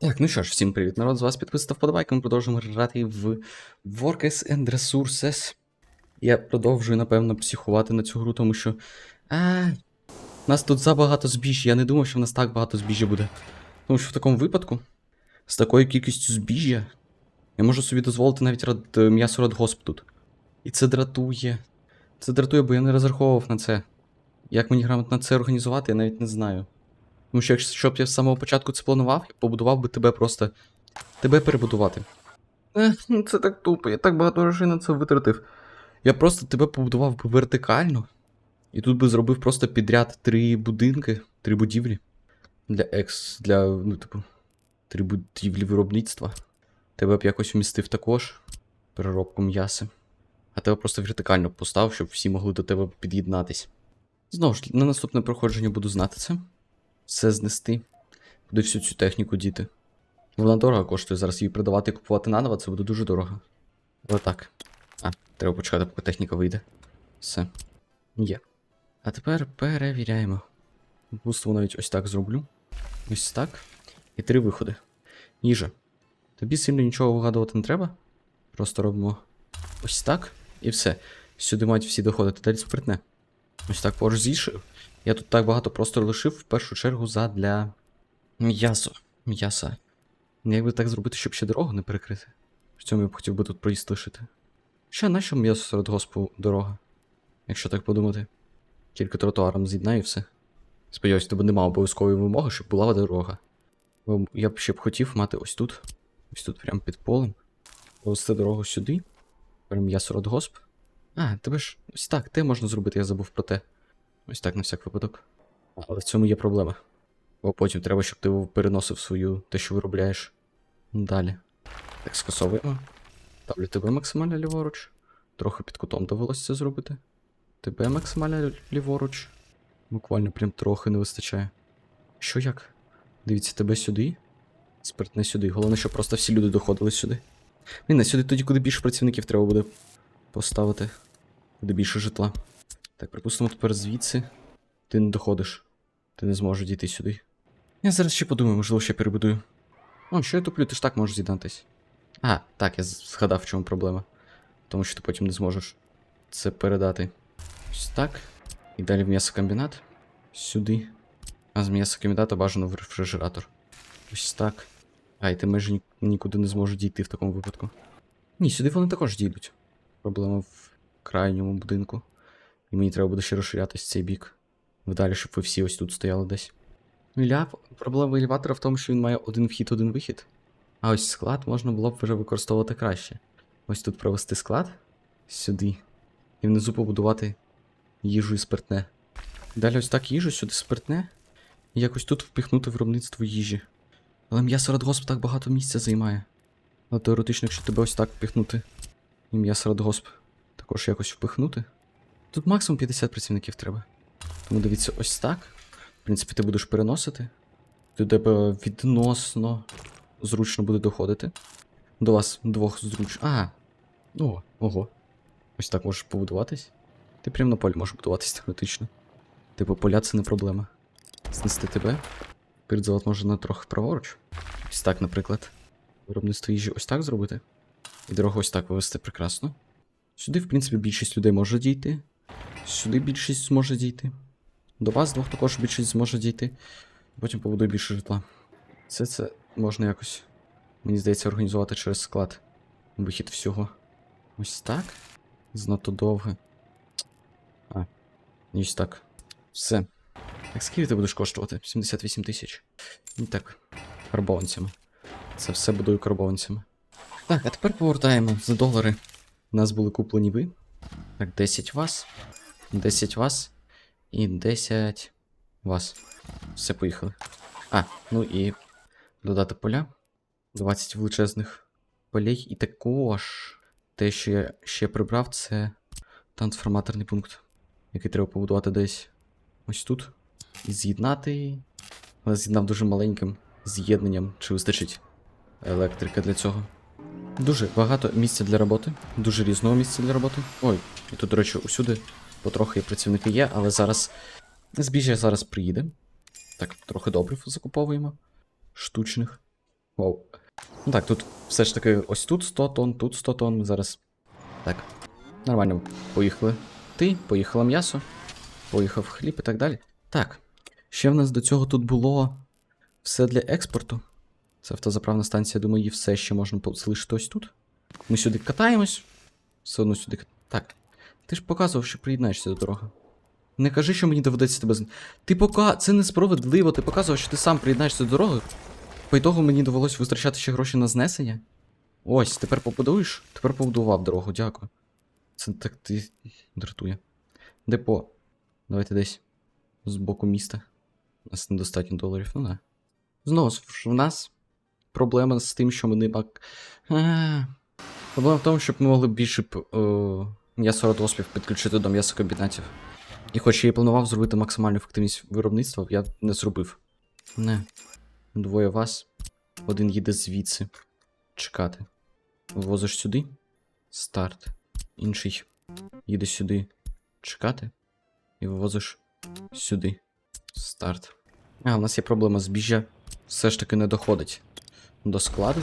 Так, ну що ж, всім привіт, народ, з вас підписав вподобайка, ми продовжуємо грати в Workers and Resources. Я продовжую, напевно, психувати на цю гру, тому що. А, у нас тут забагато збіжжя. Я не думав, що в нас так багато збіжжя буде. Тому що в такому випадку, з такою кількістю збіжжя, я можу собі дозволити навіть рад... е, м'ясо радгосп тут. І це дратує. Це дратує, бо я не розраховував на це. Як мені грамотно це організувати, я навіть не знаю. Тому що якщо б я з самого початку це планував, я побудував би тебе просто. Тебе перебудувати. Е, ну це так тупо, я так багато грошей на це витратив. Я просто тебе побудував би вертикально. І тут би зробив просто підряд три будинки, три будівлі. Для екс. Для. ну, типу. Три будівлі виробництва. Тебе б якось вмістив також. Переробку м'яса. А тебе просто вертикально поставив, щоб всі могли до тебе під'єднатись. Знову ж, на наступне проходження буду знати це все знести. Буду всю цю техніку діти. Вона дорого коштує зараз її продавати і купувати наново, це буде дуже дорого. Отак. А, треба почекати, поки техніка вийде. Все. Є. А тепер перевіряємо. Буство навіть ось так зроблю. Ось так. І три виходи. Їжа. Тобі сильно нічого вигадувати не треба. Просто робимо ось так. І все. Сюди мають всі доходити. Далі спритне. Ось так поруч з їжею. Я тут так багато простору лишив в першу чергу задля м'ясо. М'яса. Як би так зробити, щоб ще дорогу не перекрити? В цьому я б хотів би тут проїзд лишити. Ще нащо м'ясо серед госпу дорога? Якщо так подумати. Тільки тротуаром з'єднаю і все. Сподіваюсь, тебе немає обов'язкової вимоги, щоб була Бо я б ще б хотів мати ось тут. Ось тут прямо під полем. Повести дорогу сюди. Прям м'ясо родгосп. А, тебе ж ось так, те можна зробити, я забув про те. Ось так на всяк випадок. Але в цьому є проблема. Бо потім треба, щоб ти переносив свою те, що виробляєш. Далі. Так, скасовуємо. Ставлю тебе максимально ліворуч. Трохи під кутом довелося це зробити. Тебе максимально ліворуч. Буквально прям трохи не вистачає. Що як? Дивіться, тебе сюди. Спиртне сюди. Головне, щоб просто всі люди доходили сюди. Блін, а сюди тоді, куди більше працівників треба буде поставити. Куди більше житла. Так, припустимо, тепер звідси. Ти не доходиш. Ти не зможеш дійти сюди. Я зараз ще подумаю, можливо, ще перебудую. О, що я туплю, ти ж так можеш з'єднатись. А, так, я згадав, в чому проблема. Тому що ти потім не зможеш це передати. Ось так. І далі в м'ясокомбінат. Сюди. А з м'ясокомбіната бажано в рефрижератор. Ось так. А, і ти майже ні- нікуди не зможеш дійти в такому випадку. Ні, сюди вони також дійдуть. Проблема в крайньому будинку. І мені треба буде ще розширятись цей бік. Вдалі, щоб ви всі ось тут стояли десь. Ля, проблема елеватора в тому, що він має один вхід, один вихід. А ось склад можна було б вже використовувати краще. Ось тут провести склад сюди. І внизу побудувати їжу і спиртне. Далі ось так їжу, сюди спиртне. І якось тут впихнути виробництво їжі. Але м'ясо радгосп так багато місця займає. Але теоретично, якщо тебе ось так впихнути. І м'ясо радгосп також якось впихнути. Тут максимум 50 працівників треба. Тому дивіться, ось так. В принципі, ти будеш переносити. До тебе відносно зручно буде доходити. До вас двох зручно. А. О, ого. Ось так можеш побудуватись. Ти прямо на полі можеш будуватись теоретично. Типу, поля це не проблема. Знести тебе. Перед завод можна трохи праворуч. Ось так, наприклад. Виробництво їжі ось так зробити. І дорогу ось так вивести прекрасно. Сюди, в принципі, більшість людей може дійти. Сюди більшість зможе дійти. До вас двох також більшість зможе дійти. Потім побудую більше житла. Все це можна якось, мені здається, організувати через склад. Вихід всього. Ось так. Знато довге. А. Ось так. Все. Так скільки ти будеш коштувати? 78 тисяч. І так. Карбованцями. Це все будую карбованцями. Так, а тепер повертаємо за долари. У нас були куплені ви. Так, 10 вас. 10 вас. І 10 вас. Все, поїхали. А, ну і додати поля. 20 величезних полей. І також те, що я ще прибрав, це трансформаторний пункт, який треба побудувати десь ось тут. І з'єднати. Але з'єднав дуже маленьким з'єднанням. Чи вистачить електрика для цього? Дуже багато місця для роботи, дуже різного місця для роботи. Ой, і тут, до речі, усюди потрохи працівники є, але зараз збіжжя зараз приїде. Так, трохи добрив закуповуємо. Штучних. Вау. Ну так, тут все ж таки ось тут 100 тонн, тут 100 тонн. Зараз. Так. Нормально. Поїхали. Ти, поїхало м'ясо, поїхав хліб і так далі. Так. Ще в нас до цього тут було все для експорту. Це автозаправна станція, думаю, її все ще можна залишити ось тут. Ми сюди катаємось. Все одно сюди. Так. Ти ж показував, що приєднаєшся до дороги. Не кажи, що мені доведеться тебе з. Ти пока. Це несправедливо, ти показував, що ти сам приєднаєшся до дороги. По ітогу мені довелось витрачати ще гроші на знесення. Ось, тепер побудуєш? Тепер побудував дорогу, дякую. Це так ти дратує. Депо. Давайте десь з боку міста. У нас недостатньо доларів, ну да. Знову ж в нас проблема з тим, що ми не мак. Проблема в тому, щоб ми могли більше б, е, м'ясородоспів підключити до м'ясокомбінатів. І хоч я і планував зробити максимальну ефективність виробництва, я не зробив. Не. Двоє вас. Один їде звідси. Чекати. Ввозиш сюди. Старт. Інший їде сюди. Чекати. І вивозиш сюди. Старт. А, у нас є проблема. Збіжжя все ж таки не доходить до складу.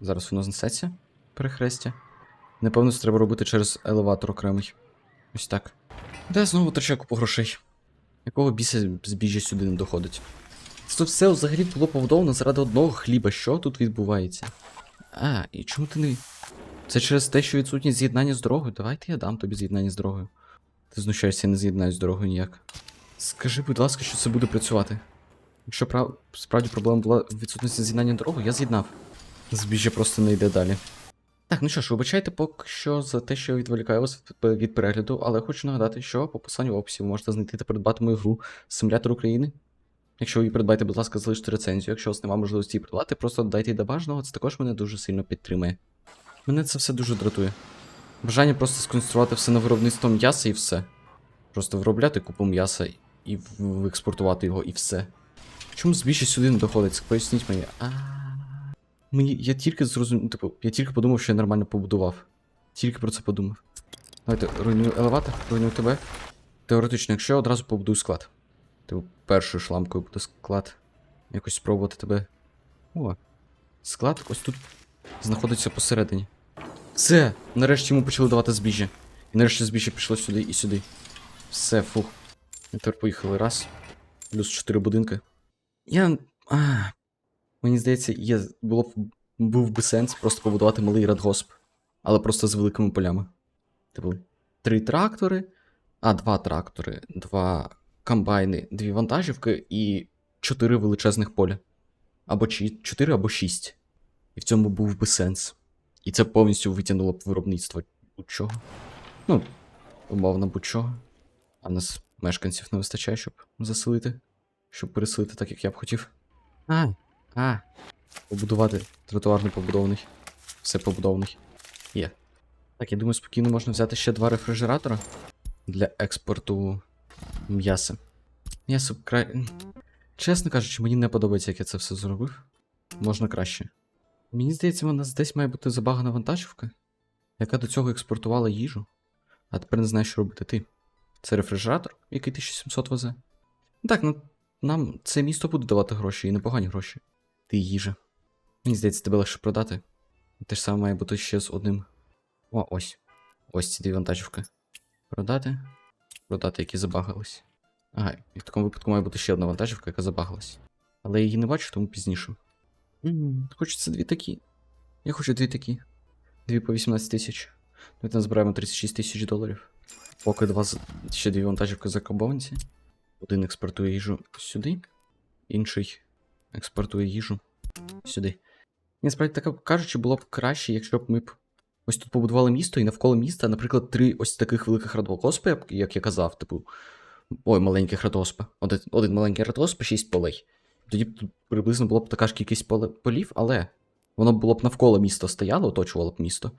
Зараз воно знесеться. Перехрестя. Напевно, це треба робити через елеватор окремий. Ось так. Де знову витрачаю купу грошей. Якого біса збіжжя сюди не доходить? Це все взагалі було побудовано заради одного хліба. Що тут відбувається? А, і чому ти не. Це через те, що відсутність з'єднання з дорогою. Давайте я дам тобі з'єднання з дорогою. Ти знущаєшся, я не з'єднаюсь з дорогою ніяк. Скажи, будь ласка, що це буде працювати. Якщо прав... справді проблема була в відсутності з'єднання дорогою, я з'єднав. Збіжжя просто не йде далі. Так, ну що ж, вибачайте поки що за те, що відволікаю вас від, перегляду, але хочу нагадати, що по посиланню в описі ви можете знайти та придбати мою гру Симулятор України. Якщо ви її придбаєте, будь ласка, залиште рецензію. Якщо у вас немає можливості її придбати, просто додайте її до бажаного, це також мене дуже сильно підтримує. Мене це все дуже дратує. Бажання просто сконструювати все на виробництво м'яса і все. Просто виробляти купу м'яса і експортувати його, і все. Чому збільше сюди не доходить? Поясніть мені. А. Мені. Я тільки зрозумів. Типу, я тільки подумав, що я нормально побудував. Тільки про це подумав. Давайте, руйную елеватор, руйную тебе. Теоретично, якщо я одразу побудую склад. Типу, першою шламкою буде склад. Якось спробувати тебе. О. Склад ось тут знаходиться посередині. Все! Нарешті йому почали давати збіжжя. І нарешті збіжжя пішло сюди і сюди. Все, фух. І тепер поїхали раз. Плюс 4 будинки. Я. А, мені здається, є, було б був би сенс просто побудувати малий радгосп, але просто з великими полями. Типу, три трактори, а два трактори, два комбайни, дві вантажівки і чотири величезних поля. Або чи чотири, або шість. І в цьому був би сенс. І це повністю витягнуло б виробництво будь-чого. Ну, умовно, будь-чого. А нас мешканців не вистачає, щоб заселити. Щоб переселити так, як я б хотів. А, а. Побудувати тротуарний побудований. Все побудований. Є. Так, я думаю, спокійно можна взяти ще два рефрижератора для експорту м'яса. М'ясо край. Чесно кажучи, мені не подобається, як я це все зробив. Можна краще. Мені здається, у нас десь має бути забагана вантажівка, яка до цього експортувала їжу. А тепер не знаю, що робити ти. Це рефрижератор, який 1700 везе. Так, ну нам це місто буде давати гроші і непогані гроші. Ти їжа. Мені здається, тебе легше продати. Те ж саме має бути ще з одним. О, ось. Ось ці дві вантажівки. Продати. Продати, які забагались. Ага, і в такому випадку має бути ще одна вантажівка, яка забагалась. Але я її не бачу, тому пізніше. М, Хочеться дві такі. Я хочу дві такі. Дві по 18 тисяч. Давайте назбираємо 36 тисяч доларів. Поки два ще дві вантажівки закарбованці. Один експортує їжу сюди, інший експортує їжу сюди. Справді так кажучи, було б краще, якщо б ми б ось тут побудували місто, і навколо міста, наприклад, три ось таких великих радгоспи, як- я казав, типу. Ой, маленьких радгоспи. Один, один маленький радгосп, шість полей. Тоді б приблизно було б така ж кількість полів, але воно було б навколо міста стояло, оточувало б місто.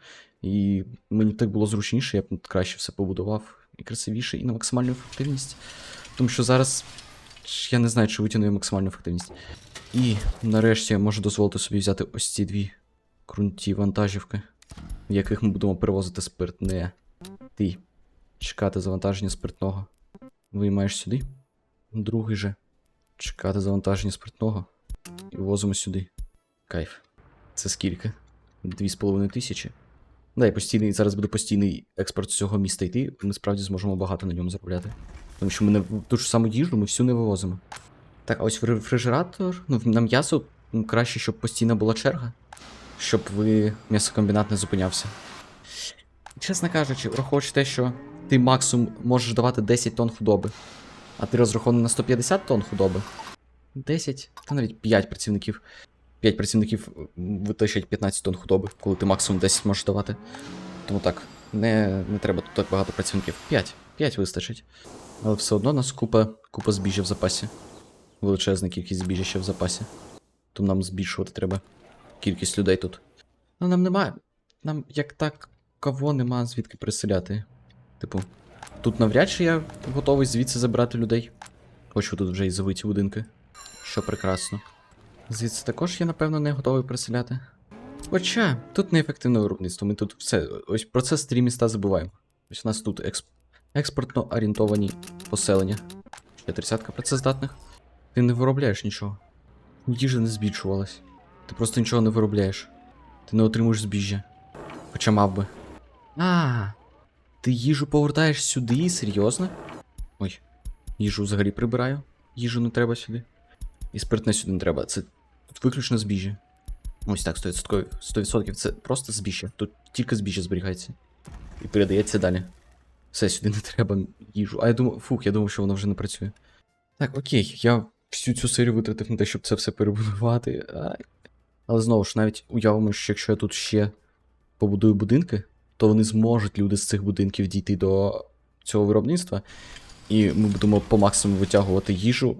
І мені так було зручніше, я б краще все побудував і красивіше, і на максимальну ефективність. Тому що зараз я не знаю, чи витягну максимальну ефективність. І нарешті я можу дозволити собі взяти ось ці дві крунті вантажівки, в яких ми будемо перевозити спиртне. Ти чекати завантаження спиртного. Виймаєш сюди. Другий же. Чекати завантаження спиртного. І ввозимо сюди. Кайф. Це скільки? Дві з половиною тисячі. Да, і постійний, зараз буде постійний експорт з цього міста йти, ми справді зможемо багато на ньому заробляти. Тому що ми не ту ж саму їжу ми всю не вивозимо. Так, а ось в рефрижератор, ну на м'ясо м, краще, щоб постійна була черга, щоб ви м'ясокомбінат не зупинявся. Чесно кажучи, враховуючи те, що ти максимум можеш давати 10 тонн худоби, а ти розрахований на 150 тонн худоби. 10, та навіть 5 працівників. 5 працівників витащать 15 тонн худоби, коли ти максимум 10 можеш давати. Тому так, не, не треба тут так багато працівників. 5. 5 вистачить. Але все одно нас купа, купа збіжжя в запасі. Величезна кількість збіжжя в запасі. Тому нам збільшувати треба кількість людей тут. Ну нам немає. Нам як так кого нема звідки переселяти. Типу, тут навряд чи я готовий звідси забирати людей. Хочу тут вже і завиті будинки. Що прекрасно. Звідси також я, напевно, не готовий переселяти. Хоча, тут неефективне виробництво. Ми тут все. Ось про це старі міста забуваємо. Ось у нас тут експ... експортно орієнтовані поселення. Ще тридцятка працездатних. Ти не виробляєш нічого. Їжа не збільшувалась. Ти просто нічого не виробляєш. Ти не отримуєш збіжжя. Хоча мав би. А, ти їжу повертаєш сюди? Серйозно? Ой, їжу взагалі прибираю. Їжу не треба сюди. І спиртне сюди не треба. Це тут виключно збіжжя. Ось так, 100%, 100% це просто збіжжя. Тут тільки збіжжя зберігається. І передається далі. Все, сюди не треба їжу. А я думав, фух, я думав, що воно вже не працює. Так, окей, я всю цю серію витратив на те, щоб це все перебудувати. Ай. Але знову ж, навіть уявимо, що якщо я тут ще побудую будинки, то вони зможуть люди з цих будинків дійти до цього виробництва. І ми будемо по максимуму витягувати їжу,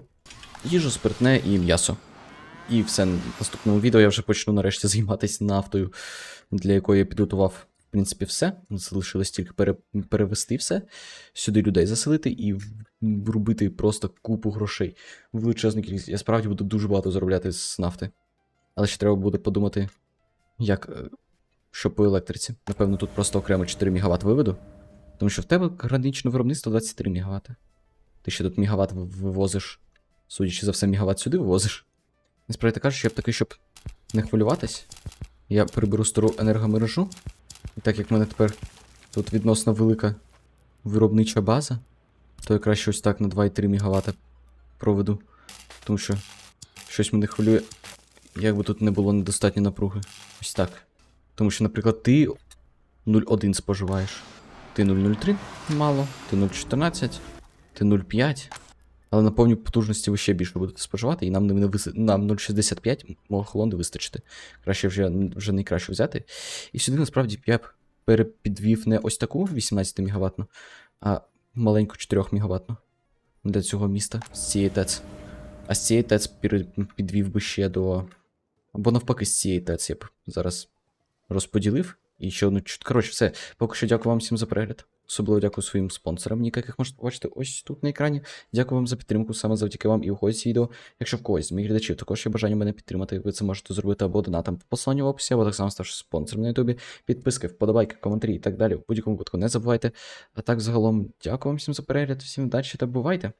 їжу, спиртне і м'ясо. І все, в наступному відео я вже почну нарешті займатися нафтою, для якої я підготував, в принципі, все. Залишилось тільки пере, перевести все, сюди людей заселити і врубити просто купу грошей. Величезну кількість. Я справді буду дуже багато заробляти з нафти. Але ще треба буде подумати, як. е, Що по електриці. Напевно, тут просто окремо 4 МВт виведу. Тому що в тебе граничне виробництво 23 МВт. Ти ще тут мегаватт в- вивозиш. Судячи за все, мегаватт сюди вивозиш. Насправді кажучи, я б такий, щоб не хвилюватись. Я приберу стару енергомережу. І так як в мене тепер тут відносно велика виробнича база, то я краще ось так на 2,3 МВт проведу. Тому що щось мене хвилює, як би тут не було недостатньо напруги. Ось так. Тому що, наприклад, ти 0,1 споживаєш. Ти 0,03 мало, ти 0,14, ти 0,5. Але на повній потужності ви ще більше будете споживати, і нам не, не нам 0,65 мого холонди вистачити. Краще вже, вже найкраще взяти. І сюди насправді я б перепідвів не ось таку 18 МВт, а маленьку 4 МВт для цього міста з цієї ТЕЦ. А з цієї ТЕЦ підвів би ще до. Або навпаки, з цієї ТЕЦ я б зараз розподілив. І ще одну чут- Коротше, все. Поки що дякую вам всім за перегляд. Особливо дякую своїм спонсорам, яких можете побачити ось тут на екрані. Дякую вам за підтримку, саме завдяки вам і виходить відео. Якщо в когось з моїх глядачів також є бажання мене підтримати, ви це можете зробити або донатом по посиланню в описі, або так само ставши спонсором на Ютубі. Підписки, вподобайки, коментарі і так далі. В будь-якому випадку не забувайте. А так, загалом, дякую вам всім за перегляд, всім удачі та бувайте!